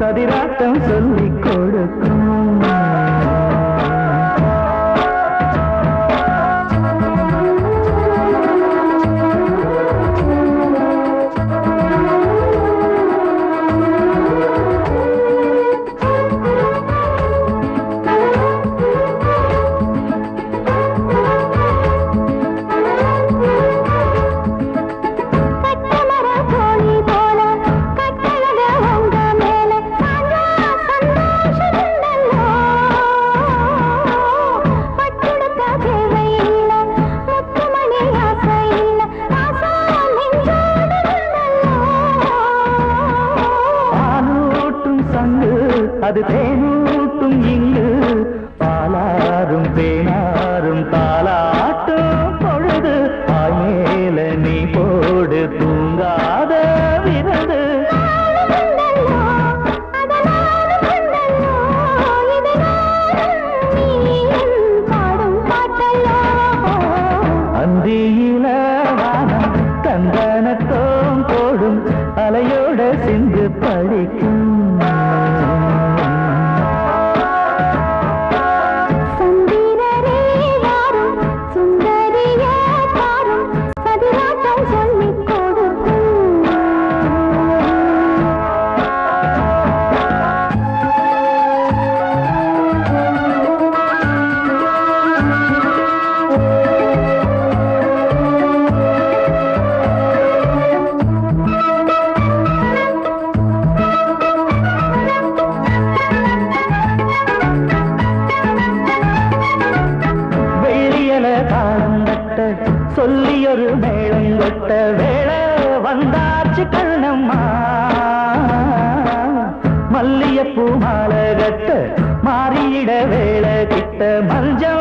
சதிராட்டம் சொல்லிக் கொடுக்கும். அது தேனூட்டும் இங்கு. பாலாரும் தேனாரும் தாளாட்டும் பொழுது. மேல நீ போடு தூங்காத விருந்து அந்தியில வானம் தந்தனத்தோம் போடும். அலையோட சிந்து பழிக்கும் சொல்லி ஒரு மேளம் கொட்ட வேள வந்தாச்சு கண்ணம்மா. மல்லியப்பூ மாலை கட்ட மாறியிட வேள கிட்ட மஞ்சள்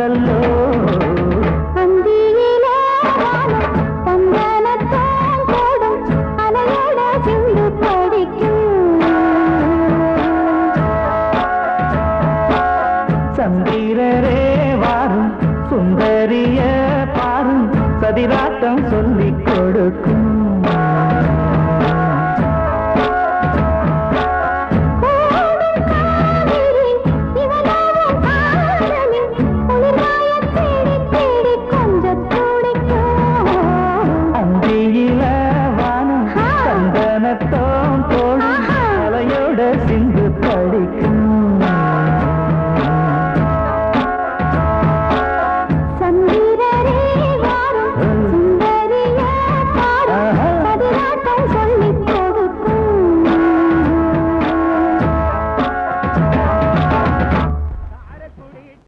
என்றல்லோ சந்திரரே வாரும் சுந்தரிய பாரும் சதிராட்டம்